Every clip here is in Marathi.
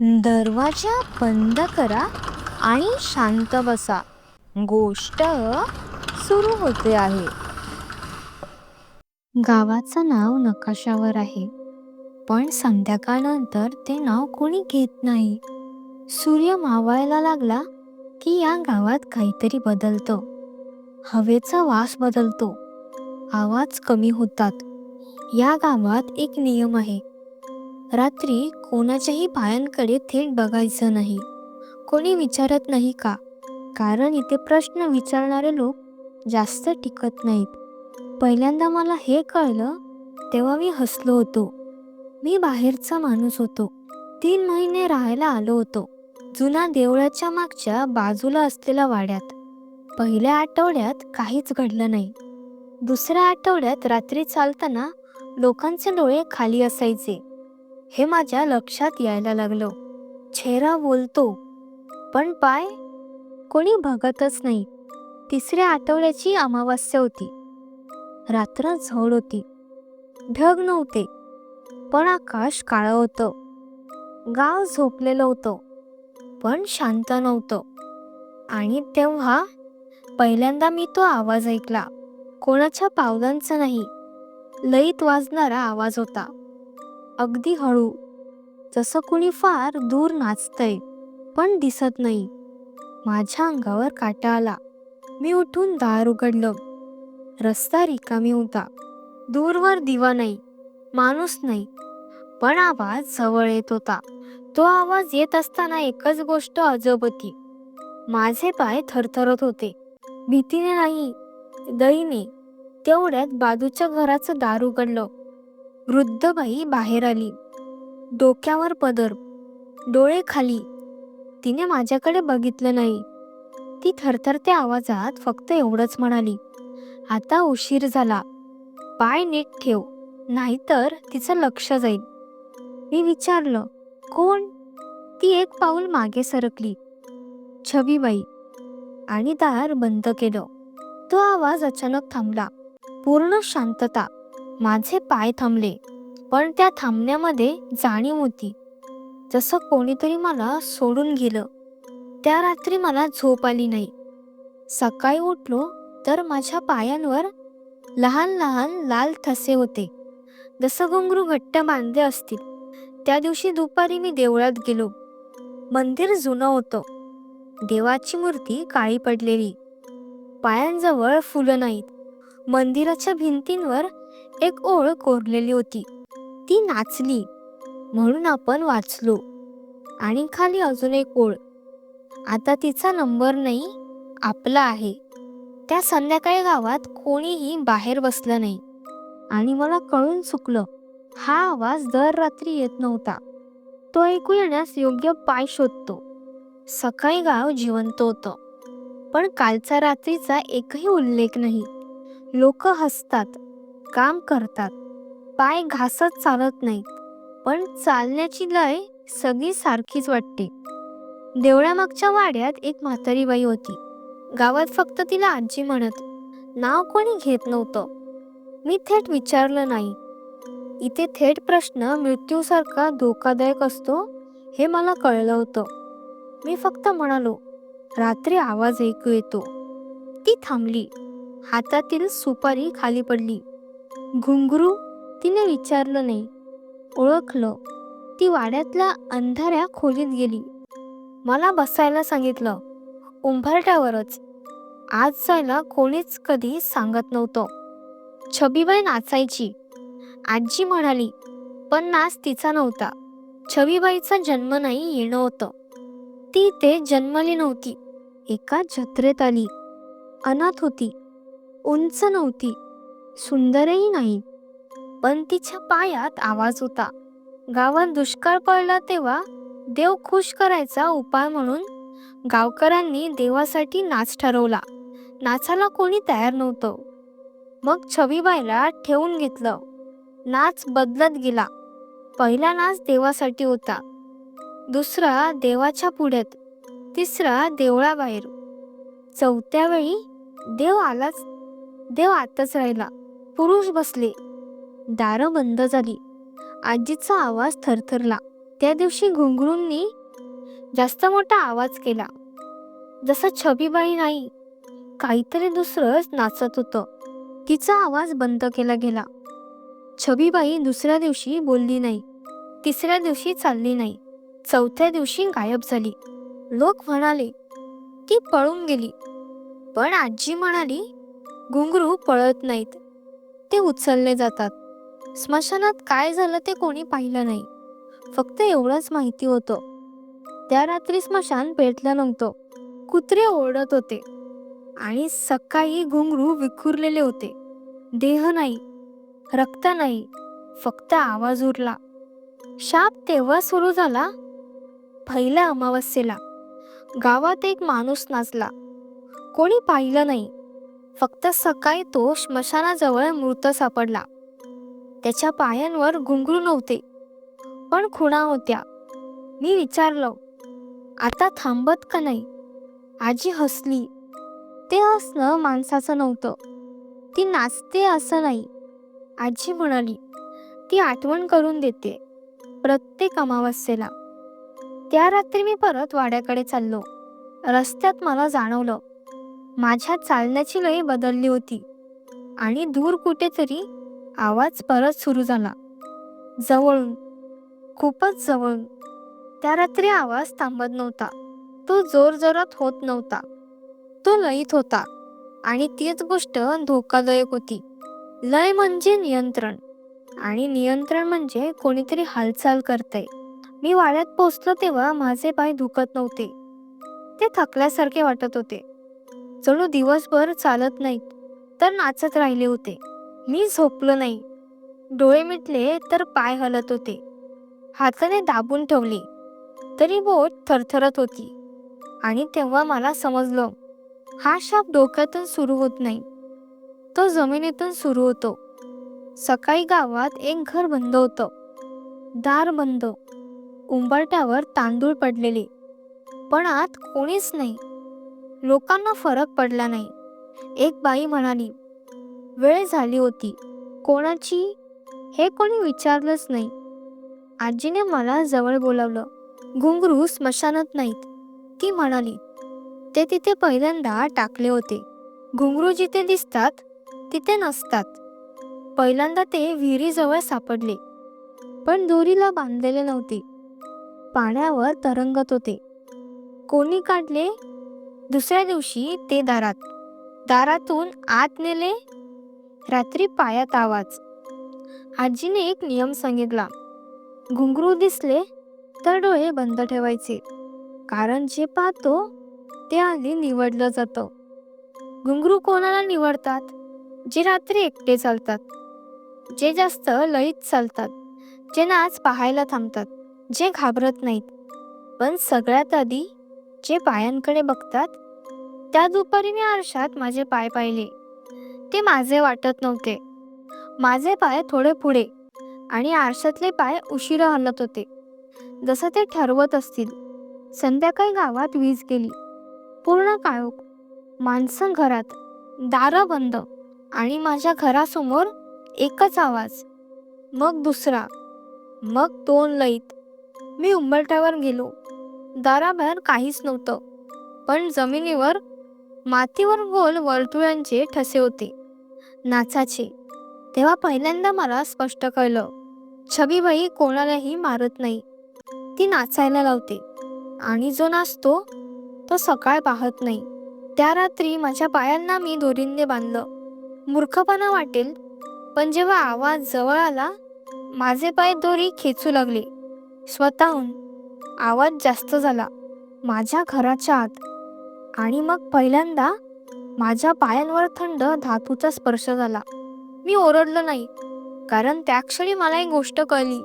दरवाजा बंद करा आणि शांत बसा. गोष्ट सुरू होते आहे. गावाचं नाव नकाशावर आहे. पण संध्याकाळनंतर ते नाव कोणी घेत नाही. सूर्य मावळायला लागला की या गावात काहीतरी बदलतं. हवेचा वास बदलतो. आवाज कमी होतात. या गावात एक नियम आहे. रात्री कोणाच्याही पायांकडे थेट बघायचं नाही. कोणी विचारत नाही का? कारण इथे प्रश्न विचारणारे लोक जास्त टिकत नाहीत. पहिल्यांदा मला हे कळलं तेव्हा मी हसलो होतो. मी बाहेरचा माणूस होतो. तीन महिने राहायला आलो होतो. जुना देवळाच्या मागच्या बाजूला असलेल्या वाड्यात. पहिल्या आठवड्यात काहीच घडलं नाही. दुसऱ्या आठवड्यात रात्री चालताना लोकांचे डोळे खाली असायचे. हे माझ्या लक्षात यायला लागलं. चेहरा बोलतो पण पाय कोणी बघतच नाही. तिसऱ्या आठवड्याची अमावास्या होती. रात्र झोड होती. ढग नव्हते पण आकाश काळं होतं. गाव झोपलेलं होतं पण शांत नव्हतं. आणि तेव्हा पहिल्यांदा मी तो आवाज ऐकला. कोणाच्या पावलांचा नाही. लईत वाजणारा आवाज होता. अगदी हळू. जसं कुणी फार दूर नाचतंय पण दिसत नाही. माझ्या अंगावर काटा आला. मी उठून दार उघडलं. रस्ता रिकामी होता. दूरवर दिवा नाही माणूस नाही पण आवाज जवळ येत होता. तो आवाज येत असताना एकच गोष्ट अजब होती. माझे पाय थरथरत होते. भीतीने नाही दईने तेवढ्यात बाजूच्या घराचं दार उघडलं. वृद्ध बाई बाहेर आली. डोक्यावर पदर. डोळे खाली. तिने माझ्याकडे बघितलं नाही. ती थरथरत्या आवाजात फक्त एवढंच म्हणाली आता उशीर झाला. पाय नीट ठेव. नाहीतर तिचं लक्ष जाईल. मी विचारलं कोण? ती एक पाऊल मागे सरकली. छबीबाई आणि दार बंद केलं. तो आवाज अचानक थांबला. पूर्ण शांतता. माझे पाय थांबले पण त्या थांबण्यामध्ये जाणीव होती. जसं कोणीतरी मला सोडून गेलं. त्या रात्री मला झोप आली नाही. सकाळी उठलो तर माझ्या पायांवर लहान लहान लाल ठसे होते. जसं घुंगरू घट्ट बांधले असतील. त्या दिवशी दुपारी मी देवळात गेलो. मंदिर जुनं होतं. देवाची मूर्ती काळी पडलेली. पायांजवळ फुलं नाहीत. मंदिराच्या भिंतींवर एक ओळ कोरलेली होती. ती नाचली. म्हणून आपण वाचलो. आणि खाली अजून एक ओळ. आता तिचा नंबर नाही आपला आहे. त्या संध्याकाळी गावात कोणीही बाहेर बसलं नाही. आणि मला कळून चुकलं. हा आवाज दर रात्री येत नव्हता. तो ऐकू येण्यास योग्य पाय शोधतो. सकाळी गाव जिवंत होतं. पण कालचा रात्रीचा एकही उल्लेख नाही. लोक हसतात. काम करतात. पाय घासत चालत नाहीत पण चालण्याची लय सगळी सारखीच वाटते. देवळामागच्या वाड्यात एक म्हातारी बाई होती. गावात फक्त तिला आजी म्हणत नाव कोणी घेत नव्हतं. मी थेट विचारलं नाही. इथे थेट प्रश्न मृत्यूसारखा धोकादायक असतो हे मला कळलं होतं. मी फक्त म्हणालो रात्री आवाज ऐकू येतो. ती थांबली. हातातील सुपारी खाली पडली. घुंगरू तिने विचारलं नाही. ओळखलं. ती वाड्यातल्या अंधाऱ्या खोलीत गेली. मला बसायला सांगितलं. उंबरट्यावरच आज जायला कोणीच कधी सांगत नव्हतं. छबीबाई नाचायची. आजी म्हणाली पण नाच तिचा नव्हता. छबीबाईचा जन्म नाही येणं होतं. ती ते जन्मली नव्हती. एका जत्रेत आली. अनाथ होती. उंच नव्हती. सुंदरही नाही. पण तिच्या पायात आवाज होता. गावात दुष्काळ पडला तेव्हा देव खुश करायचा उपाय म्हणून गावकऱ्यांनी देवासाठी नाच ठरवला. नाचाला कोणी तयार नव्हतं. मग छवीबाईला ठेवून घेतलं. नाच बदलत गेला. पहिला नाच देवासाठी होता. दुसरा देवाच्या पुढ्यात. तिसरा देवळाबाहेर. चौथ्या वेळी देव आलाच देव आतच राहिला. पुरुष बसले. दारं बंद झाली. आजीचा आवाज थरथरला. त्या दिवशी घुंगरूंनी जास्त मोठा आवाज केला. जसा छबीबाई नाही काहीतरी दुसरंच नाचत होतं. तिचा आवाज बंद केला गेला. छबीबाई दुसऱ्या दिवशी बोलली नाही. तिसऱ्या दिवशी चालली नाही. चौथ्या दिवशी गायब झाली. लोक म्हणाले ती पळून गेली. पण आजी म्हणाली घुंगरू पळत नाहीत. ते उचलले जातात. स्मशानात काय झालं ते कोणी पाहिलं नाही. फक्त एवढंच माहिती होतं. त्या रात्री स्मशान पेटलं नव्हतं. कुत्रे ओरडत होते. आणि सकाळी घुंगरू विखुरलेले होते. देह नाही. रक्त नाही. फक्त आवाज उरला. शाप तेव्हा सुरू झाला? पहिल्या अमावस्येला. गावात एक माणूस नाचला. कोणी पाहिलं नाही. फक्त सकाळी तो स्मशानाजवळ मृत सापडला. त्याच्या पायांवर घुंगरू नव्हते पण खुणा होत्या. मी विचारलं आता थांबत का नाही? आजी हसली. ते हसणं माणसाचं नव्हतं. ती नाचते असं नाही. आजी म्हणाली ती आठवण करून देते प्रत्येक अमावस्येला. त्या रात्री मी परत वाड्याकडे चाललो. रस्त्यात मला जाणवलं माझ्या चालण्याची लय बदलली होती. आणि दूर कुठेतरी आवाज परत सुरू झाला. जवळून खूपच जवळून. त्या रात्री आवाज थांबत नव्हता. तो जोर जोरात होत नव्हता. तो लयीत होता. आणि तीच गोष्ट धोकादायक होती. लय म्हणजे नियंत्रण. आणि नियंत्रण म्हणजे कोणीतरी हालचाल करते मी वाड्यात पोचलो तेव्हा माझे पाय दुखत नव्हते. ते थकल्यासारखे वाटत होते. जणू दिवसभर चालत नाहीत तर नाचत राहिले होते. मी झोपलो नाही. डोळे मिटले तर पाय हलत होते. हाताने दाबून ठेवले. तरी बोट थरथरत होती. आणि तेव्हा मला समजलं हा शाप डोक्यातून सुरू होत नाही. तो जमिनीतून सुरू होतो. सकाळी गावात एक घर बंद होतं. दार बंद. उंबरट्यावर तांदूळ पडलेले. पण आत कोणीच नाही. लोकांना फरक पडला नाही. एक बाई म्हणाली वेळ झाली होती. कोणाची? हे कोणी विचारलंच नाही. आजीने मला जवळ बोलावलं. घुंगरू स्मशानात नाहीत. ती म्हणाली ते तिथे पहिल्यांदा टाकले होते. घुंगरू जिथे दिसतात तिथे नसतात. पहिल्यांदा ते विहिरीजवळ सापडले. पण दोरीला बांधलेले नव्हते. पाण्यावर तरंगत होते. कोणी काढले? दुसऱ्या दिवशी ते दारात. दारातून आत नेले. रात्री पायात आवाज. आजीने एक नियम सांगितला. घुंगरू दिसले तर डोळे बंद ठेवायचे. कारण जे पाहतो ते आधी निवडलं जातं. घुंगरू कोणाला निवडतात? जे रात्री एकटे चालतात. जे जास्त लईत चालतात. जे नाच पाहायला थांबतात. जे घाबरत नाहीत. पण सगळ्यात आधी जे पायांकडे बघतात. त्या दुपारी मी आरशात माझे पाय पाहिले. ते माझे वाटत नव्हते. माझे पाय थोडे पुढे आणि आरशातले पाय उशिरा हलत होते. जसं ते ठरवत असतील. संध्याकाळी गावात वीज गेली. पूर्ण काळोख. माणसं घरात. दारं बंद आणि माझ्या घरासमोर एकच आवाज. मग दुसरा. मग दोन लईत. मी उंबरट्यावर गेलो. दाराबाहेर काहीच नव्हतं. पण जमिनीवर मातीवर गोल वर्तुळांचे ठसे होते. नाचाचे. तेव्हा पहिल्यांदा मला स्पष्ट कळलं. छबीबाई कोणालाही मारत नाही. ती नाचायला लावते. आणि जो नाचतो तो सकाळ पाहत नाही. त्या रात्री माझ्या पायांना मी दोरींनी बांधलं. मूर्खपणा वाटेल पण जेव्हा आवाज जवळ आला माझे पाय दोरी खेचू लागले. स्वतःहून आवाज जास्त झाला. माझ्या घराच्या आत. आणि मग पहिल्यांदा माझ्या पायांवर थंड धातूचा स्पर्श झाला. मी ओरडलो नाही कारण त्या क्षणी मला एक गोष्ट कळली.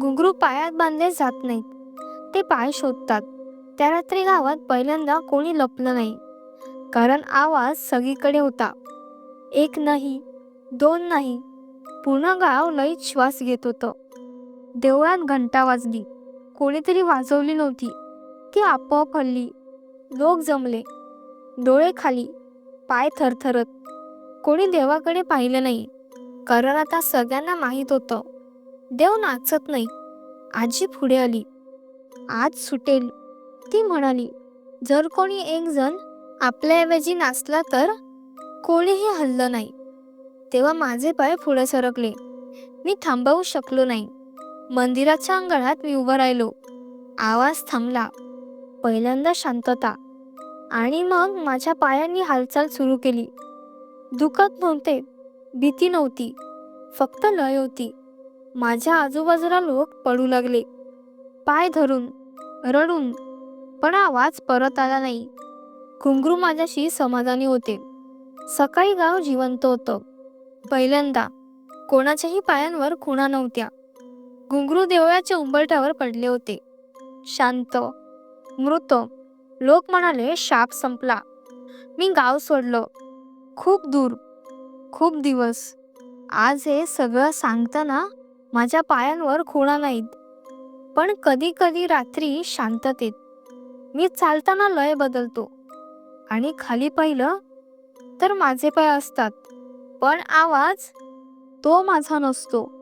घुंगरू पायात बांधले जात नाहीत. ते पाय शोधतात. त्या रात्री गावात पहिल्यांदा कोणी लपलं नाही कारण आवाज सगळीकडे होता. एक नाही दोन नाही पूर्ण गाव लईत श्वास घेत होतं. देवळात घंटा वाजली. कोणीतरी वाजवली नव्हती. ती आपोआप हल्ली. लोक जमले. डोळे खाली. पाय थरथरत. कोणी देवाकडे पाहिलं नाही. कारण आता सगळ्यांना माहीत होतं. देव नाचत नाही. आजी पुढे आली. आज सुटेल. ती म्हणाली जर कोणी एक जण आपल्याऐवजी नाचला तर कोणीही हल्लं नाही. तेव्हा माझे पाय पुढे सरकले. मी थांबवू शकलो नाही. मंदिराच्या अंगणात मी उभं राहिलो. आवाज थांबला. पहिल्यांदा शांतता. आणि मग माझ्या पायांनी हालचाल सुरू केली. दुखत नव्हते भीती नव्हती. फक्त लय होती. माझ्या आजूबाजूला लोक पडू लागले. पाय धरून रडून पण आवाज परत आला नाही. घुंगरू माझ्याशी समाधानी होते. सकाळी गाव जिवंत होतं. पहिल्यांदा. कोणाच्याही पायांवर खुणा नव्हत्या. घुंगरू देवळाच्या उंबरठ्यावर पडले होते. शांत मृत लोक म्हणाले शाप संपला. मी गाव सोडलं. खूप दूर खूप दिवस. आज हे सगळं सांगताना माझ्या पायांवर खुणा नाहीत. पण कधी कधी रात्री शांततेत. मी चालताना लय बदलतो. आणि खाली पाहिलं तर माझे पाय असतात. पण आवाज तो माझा नसतो.